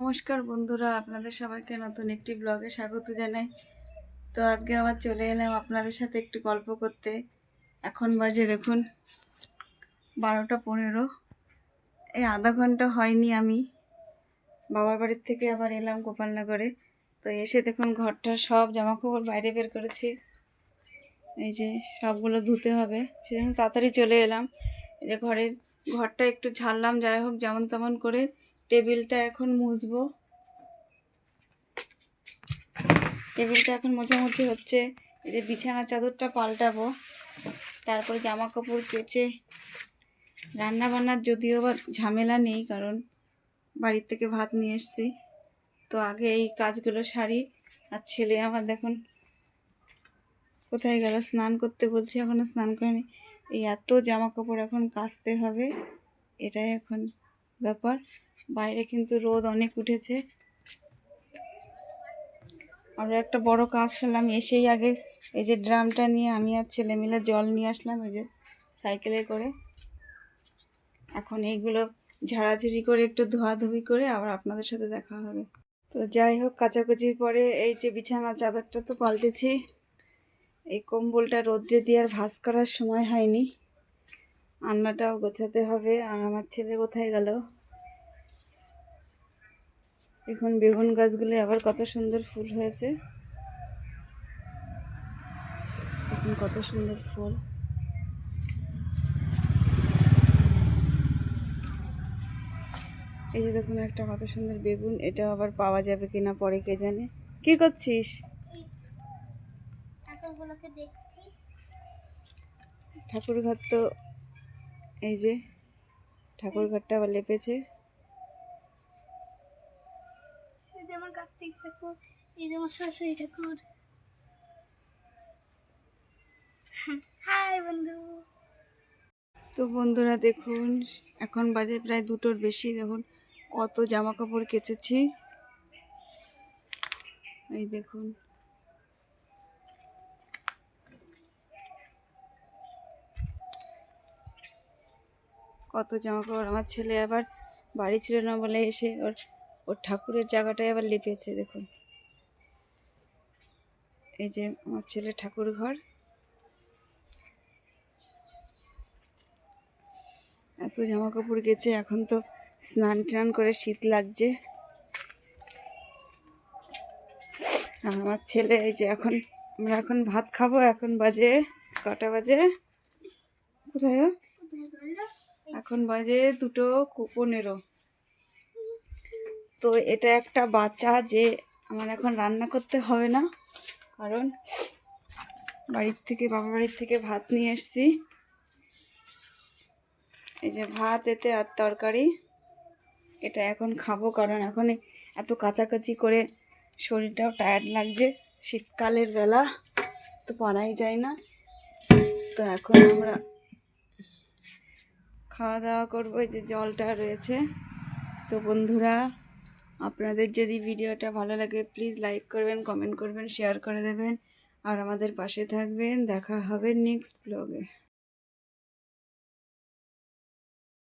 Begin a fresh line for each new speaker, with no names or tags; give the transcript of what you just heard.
নমস্কার বন্ধুরা, আপনাদের সবাইকে নতুন একটি ব্লগে স্বাগত জানাই। তো আজকে আবার চলে এলাম আপনাদের সাথে একটু গল্প করতে। এখন বাজে দেখুন বারোটা পনেরো। এই আধা ঘণ্টা হয়নি আমি। বাবার বাড়ির থেকে আবার এলাম গোপালনগরে। তো এসে দেখুন ঘরটা সব জামাকাপড় বাইরে বের করেছি। এই যে সবগুলো ধুতে হবে। সেজন্য তাড়াতাড়ি চলে এলাম। এই যে ঘরের ঘরটা একটু ঝাড়লাম, যাই হোক, যেমন তেমন করে টেবিলটা এখন মুছবো। টেবিলটা এখন মোছামুছি হচ্ছে। এই যে বিছানার চাদরটা পাল্টাবো। তারপরে জামা কাপড় কেচে রান্না বান্নার যদিও বা ঝামেলা নেই, কারণ বাড়ির থেকে ভাত নিয়ে এসছি। তো আগে এই কাজগুলো সারি। আর ছেলে আমার দেখুন কোথায় গেল, স্নান করতে বলছে এখনও স্নান করেনি। এই এত জামা কাপড় এখন কাচতে হবে, এটাই এখন ব্যাপার। বাইরে কিন্তু রোদ অনেক উঠেছে। আরও একটা বড় কাজ সারলাম এসেই আগে এই যে ড্রামটা নিয়ে আমি আর ছেলে মিলে জল নিয়ে আসলাম, এই যে সাইকেলে করে। এখন এইগুলো ঝাড়াঝুড়ি করে একটু ধোয়াধুয়ি করে আবার আপনাদের সাথে দেখা হবে। তো যাই হোক, কাচাকুচির পরে এই যে বিছানার চাদরটা তো পাল্টেছি। এই কম্বলটা রোদ্রে দিয়ে আর ভাস করার সময় হয়নি। রান্নাটাও গোছাতে হবে, আর আমার ছেলে কোথায় গেল? এখন বেগুন গাছগুলি আবার কত সুন্দর ফুল হয়েছে। এখন কত সুন্দর ফুল। এই যে দেখুন একটা কত সুন্দর বেগুন এটা আবার পাওয়া যাবে কিনা পরে কে জানে। কি করছিস?
ঠাকুরগুলোকে দেখছি।
ঠাকুর ঘর তো এই যে ঠাকুর ঘরটা আবার লেপেছে
এই যে আমার কার্তিক ঠাকুর এই যে আমার সরস্বতী ঠাকুর হাই বন্ধু।
তো বন্ধুরা দেখুন, এখন বাজে প্রায় দুটোর বেশি। দেখুন, কত জামা কাপড় কেচেছি। এই দেখুন। কত জামা কাপড় আমার ছেলে আবার বাড়ি ছিল না বলে এসে ওর ওর ঠাকুরের জায়গাটায় আবার লিপেছে, দেখুন। এই যে আমার ছেলে ঠাকুর ঘর। এত জামা কাপড় গেছে, এখন তো স্নান টান করে শীত লাগছে। আর আমার ছেলে এই যে এখন, আমরা এখন ভাত খাব, এখন বাজে কটা বাজে? কোথায়? এখন বাজে দুটো পনেরো। তো এটা একটা বাচ্চা যে আমার এখন রান্না করতে হবে না। কারণ বাড়ির থেকে বাবা বাড়ির থেকে ভাত নিয়ে এসছি। এই যে ভাত, এতে আর তরকারি। এটা এখন খাব কারণ এখন এত কাছাকাছি করে শরীরটাও টায়ার্ড লাগছে। শীতকালের বেলা তো পারাই যায় না। তো এখন আমরা খাওয়া দাওয়া করব। এই যে জলটা রয়েছে। তো বন্ধুরা আপনাদের যদি ভিডিওটা ভালো লাগে প্লিজ লাইক করবেন কমেন্ট করবেন শেয়ার করে দেবেন। আর আমাদের পাশে থাকবেন। দেখা হবে নেক্সট ব্লগে